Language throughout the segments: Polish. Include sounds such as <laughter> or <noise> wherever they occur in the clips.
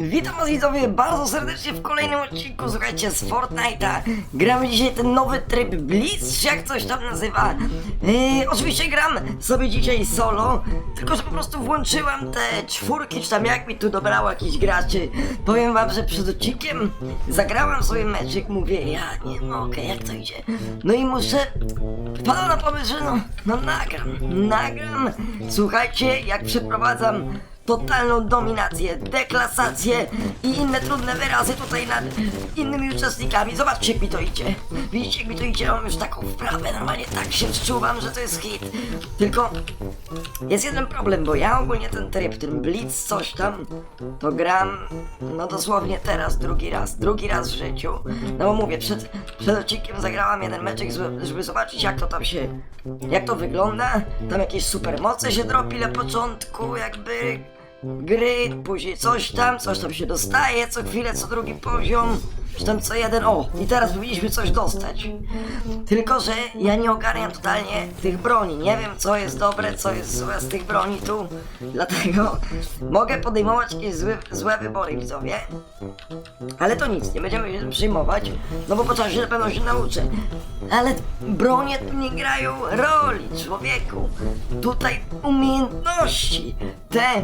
Witam was widzowie bardzo serdecznie w kolejnym odcinku, słuchajcie, z Fortnite'a. Gramy dzisiaj ten nowy tryb Blitz, jak coś tam nazywa. Yy, oczywiście gram sobie dzisiaj solo, tylko że po prostu włączyłem te czwórki, czy tam jak mi tu dobrało jakichś graczy. Powiem wam, że przed odcinkiem zagrałem sobie meczyk, mówię, ja nie no okej, jak to idzie. No i muszę, wpadłem na pomysł, że no, no nagram, nagram. Słuchajcie, jak przeprowadzam totalną dominację, deklasację i inne trudne wyrazy tutaj nad innymi uczestnikami. Zobaczcie jak mi to idzie. Widzicie jak mi to idzie, mam już taką wprawę, normalnie tak się wczuwam, że to jest hit. Tylko jest jeden problem, bo ja ogólnie ten tryb, ten blitz coś tam, to gram no dosłownie teraz, drugi raz, drugi raz w życiu. No bo mówię, przed, przed odcinkiem zagrałam jeden meczek, żeby, zobaczyć jak to tam się, jak to wygląda. Tam jakieś supermoce się dropi na początku, jakby gry, później coś tam, coś tam się dostaje, co chwilę, co drugi poziom, czy tam co jeden, o, i teraz powinniśmy coś dostać. Tylko, że ja nie ogarniam totalnie tych broni, nie wiem co jest dobre, co jest złe z tych broni tu, dlatego mogę podejmować jakieś złe, złe wybory, widzowie. Ale to nic, nie będziemy się tym przejmować, no bo po czasie na pewno się nauczę. Ale bronie tu nie grają roli, człowieku. Tutaj umiejętności, te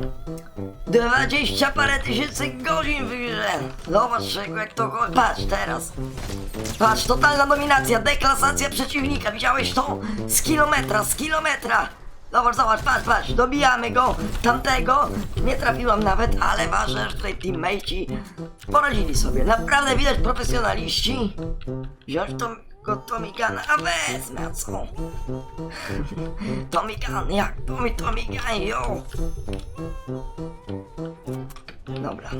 20 parę tysięcy godzin w grze. Zobacz jak to chodzi. Patrz teraz. Patrz, totalna dominacja, deklasacja przeciwnika. Widziałeś to? Z kilometra, z kilometra. Zobacz, zobacz, patrz, patrz, dobijamy go, tamtego, nie trafiłam nawet, ale że tutaj teammateci poradzili sobie, naprawdę widać profesjonaliści. Wziąć to, go Tommy Gana, a wezmę, co? <laughs> Tommy Gun, jak Tommy, Tommy Gun, yo! Dobra.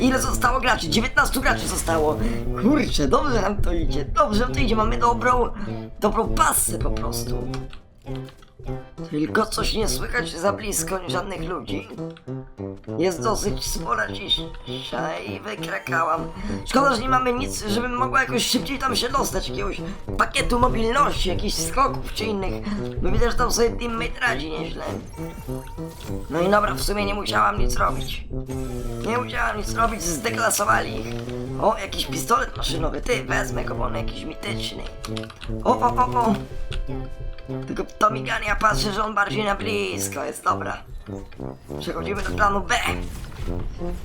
Ile zostało graczy? 19 graczy zostało. Kurczę, dobrze nam to idzie. Dobrze nam to idzie. Mamy dobrą, dobrą pasę po prostu. Tylko coś nie słychać za blisko żadnych ludzi. Jest dosyć spora cisza i wykrakałam. Szkoda, że nie mamy nic, żebym mogła jakoś szybciej tam się dostać, jakiegoś pakietu mobilności, jakichś skoków czy innych. Bo widzę, że tam sobie teammate radzi nieźle. No i dobra, w sumie nie musiałam nic robić. Nie musiałam nic robić, zdeklasowali ich. O, jakiś pistolet maszynowy, ty, wezmę go, bo on jakiś mityczny. O, o, o, o. Tylko to miganie, ja patrzę, że on bardziej na blisko jest, dobra. Przechodzimy do planu B.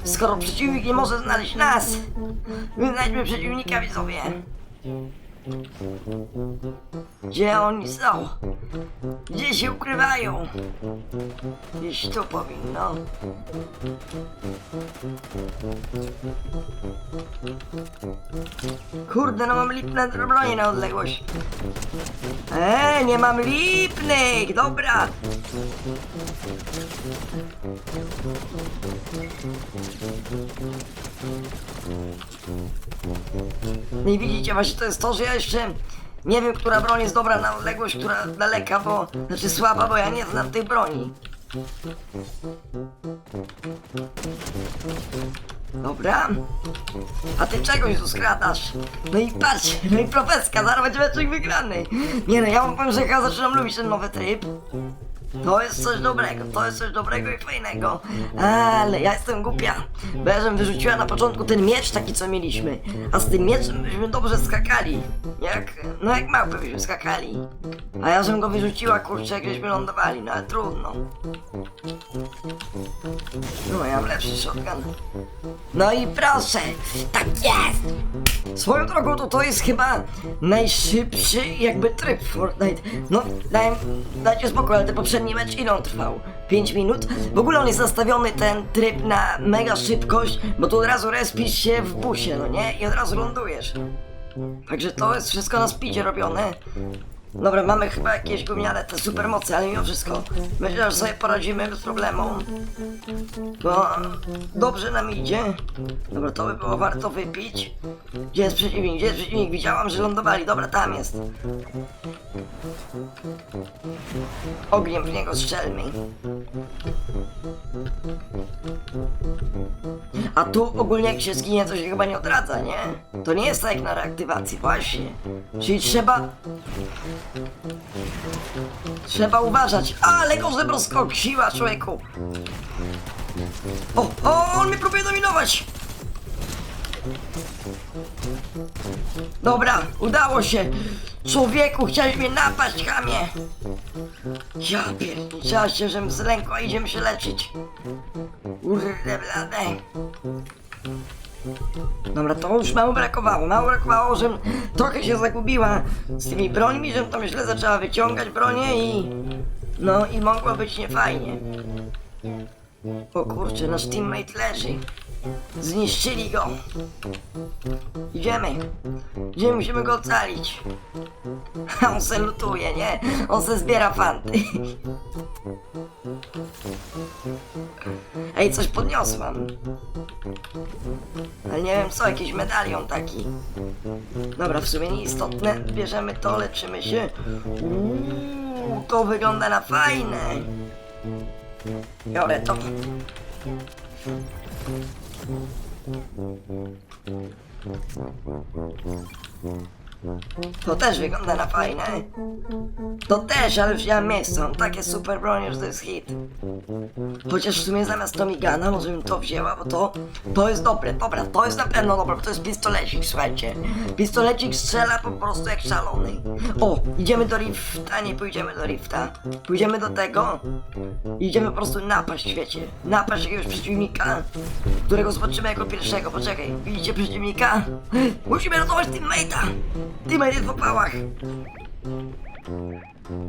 Skoro przeciwnik nie może znaleźć nas, znajdźmy przeciwnika widzowie. Gdzie oni są? Gdzie się ukrywają? Gdzieś tu powinno. Kurde, no mam lipne bronie na odległość. Eee, nie mam lipnych! Dobra! Nie widzicie, właśnie to jest to, że ja jeszcze nie wiem, która broń jest dobra na odległość, która daleka, bo... Znaczy słaba, bo ja nie znam tej broni. Dobra. A ty czegoś tu skradasz? No i patrz, no i profeska, zaraz będzie meczek wygrany. Nie no, ja wam powiem, że ja zaczynam lubić ten nowy tryb. To jest coś dobrego, to jest coś dobrego i fajnego. Ale ja jestem głupia. Bo ja żem wyrzuciła na początku ten miecz taki, co mieliśmy. A z tym mieczem byśmy dobrze skakali. Jak, no jak małpy byśmy skakali. A ja żem go wyrzuciła, kurczę, jak żeśmy lądowali, no ale trudno. No, ja mam lepszy shotgun. No i proszę, tak jest! Swoją drogą to to jest chyba najszybszy jakby tryb Fortnite. No, daj, dajcie spokój, ale ten poprzedni mecz ile on trwał? 5 minut? W ogóle on jest nastawiony ten tryb na mega szybkość, bo tu od razu respisz się w busie, no nie? I od razu lądujesz. Także to jest wszystko na speedzie robione. Dobra, mamy chyba jakieś gówniane te supermoce, ale mimo wszystko myślę, że sobie poradzimy bez problemu. Bo dobrze nam idzie. Dobra, to by było warto wypić. Gdzie jest przeciwnik? Gdzie jest przeciwnik? Widziałam, że lądowali. Dobra, tam jest. Ogniem w niego strzelmy. A tu ogólnie jak się zginie, to się chyba nie odradza, nie? To nie jest tak jak na reaktywacji, właśnie. Czyli trzeba Trzeba uważać. Ale go zebrał skok, siła człowieku. O, o, on mnie próbuje dominować. Dobra, udało się! Człowieku, chciałeś mnie napaść, chamie! Ja pierdolę, się, żem zlękła, idziemy się leczyć. Kurde blade. Dobra, to już mało brakowało, mało brakowało, żem trochę się zagubiła z tymi brońmi, żem tam źle zaczęła wyciągać bronię i... No i mogło być niefajnie. O kurczę, nasz teammate leży. Zniszczyli go. Idziemy. Idziemy, musimy go ocalić. <laughs> On se lutuje, nie? On se zbiera fanty. <laughs> Ej, coś podniosłam. Nie wiem co, jakiś medalion taki. Dobra, w sumie nieistotne. Bierzemy to, leczymy się. Uuu, to wygląda na fajne. Biorę to. To też wygląda na fajne. To też, ale wziąłem miejsce. Mam takie super bronie, że to jest hit. Chociaż w sumie zamiast Tomigana może bym to wzięła, bo to, to jest dobre. Dobra, to jest na pewno dobre, bo to jest pistolecik, słuchajcie. Pistolecik strzela po prostu jak szalony. O, idziemy do rifta, nie pójdziemy do rifta. Pójdziemy do tego. Idziemy po prostu napaść, wiecie. Napaść jakiegoś przeciwnika, którego zobaczymy jako pierwszego. Poczekaj, widzicie przeciwnika? Musimy ratować teammate'a. Teammate jest w opałach.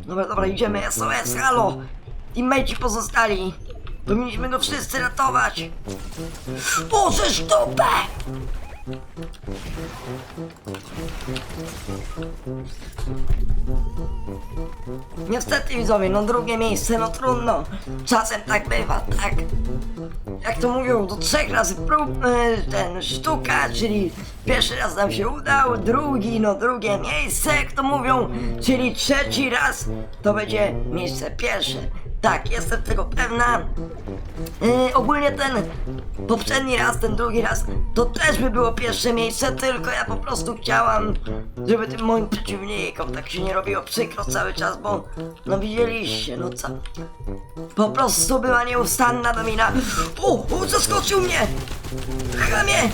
Dobra, dobra, idziemy, SOS, halo! Teammateci pozostali! Powinniśmy go wszyscy ratować! Boże sztupę! Niestety widzowie, no drugie miejsce, no trudno. Czasem tak bywa, tak? Jak to mówią, do trzech razy prób, e, ten sztuka, czyli pierwszy raz nam się udał, drugi, no drugie miejsce, jak to mówią, czyli trzeci raz to będzie miejsce pierwsze. Tak, jestem tego pewna. E, ogólnie ten poprzedni raz, ten drugi raz, to też by było pierwsze miejsce, tylko ja po prostu chciałam, żeby tym moim przeciwnikom tak się nie robiło przykro cały czas, bo no widzieliście, no co. Po prostu była nieustanna domina. O, o, zaskoczył mnie! Chamie!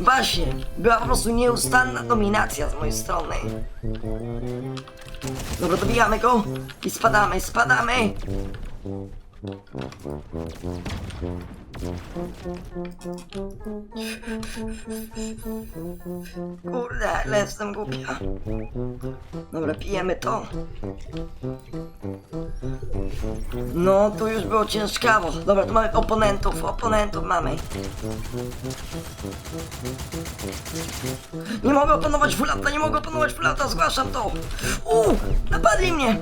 Właśnie, była po prostu nieustanna dominacja z mojej strony. Dobra, dobijamy go i spadamy, spadamy! Kurde, ale jestem głupia. Dobra, pijemy to. No, tu już było ciężkawo. Dobra, tu mamy oponentów, oponentów mamy. Nie mogę opanować fulata, nie mogę opanować fulata, zgłaszam to. Uuu, napadli mnie.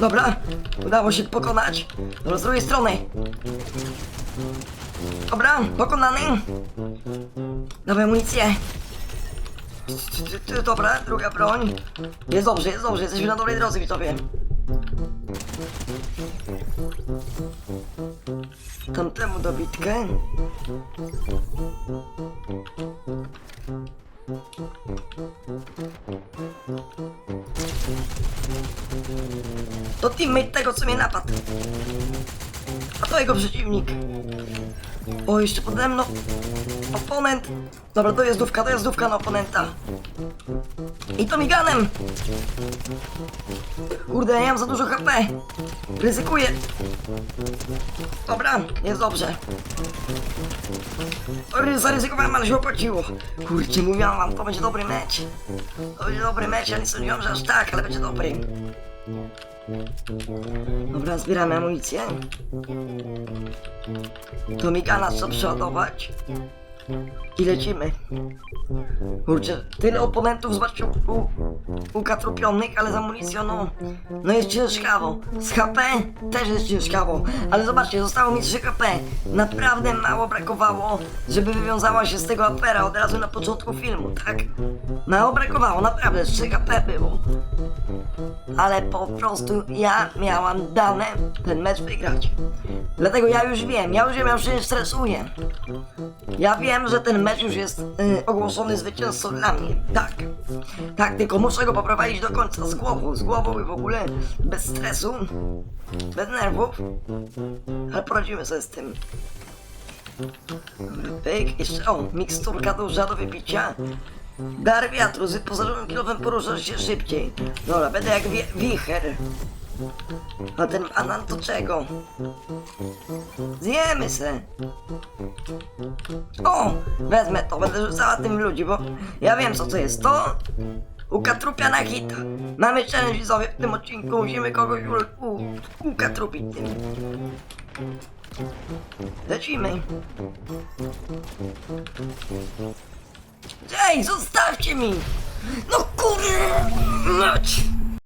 Dobra, udało się pokonać. Dobra, z drugiej strony. Dobra, pokonany. Dawaj amunicję. Dobra, druga broń. Jest dobrze, jest dobrze, jesteśmy na dobrej drodze, widzowie. Tamtemu dobitkę. To teammate tego, co mnie napadł. A to jego przeciwnik. O, jeszcze pode mną. Oponent. Dobra, to jest dówka, to jest dówka na oponenta. I to miganem. Kurde, ja mam za dużo HP. Ryzykuję. Dobra, jest dobrze. Ry- Zaryzykowałem, ale się opłaciło. Kurczę, mówiłam wam, to będzie dobry mecz. To będzie dobry mecz, ja nie sądziłam, że aż tak, ale będzie dobry. Dobra, zbieramy amunicję. To migana trzeba przeładować. I lecimy. Kurczę, tyle oponentów zobaczcie u, u katrupionych, ale z amunicją no, no jest ciężkawo. Z HP też jest ciężkawo. Ale zobaczcie, zostało mi 3 HP. Naprawdę mało brakowało, żeby wywiązała się z tego afera od razu na początku filmu, tak? Mało brakowało, naprawdę 3 HP było. Ale po prostu ja miałam dane ten mecz wygrać. Dlatego ja już wiem, ja już wiem, ja już się stresuję. Ja wiem, że ten mecz już jest y, ogłoszony zwycięzcą dla mnie. Tak. Tak, tylko muszę go poprowadzić do końca z głową, z głową i w ogóle bez stresu, bez nerwów. Ale poradzimy sobie z tym. Pyk, jeszcze o, miksturka duża do wypicia. Dar wiatru, z wyposażonym kilowym poruszasz się szybciej. Dobra, będę jak wie, wicher. A ten banan to czego? Zjemy se. O! Wezmę to, będę rzucała tym ludzi, bo ja wiem co to jest. To ukatrupia na hita. Mamy challenge widzowie w tym odcinku, musimy kogoś u, u, ukatrupić tym. Lecimy. Ej, zostawcie mi! No kurwa!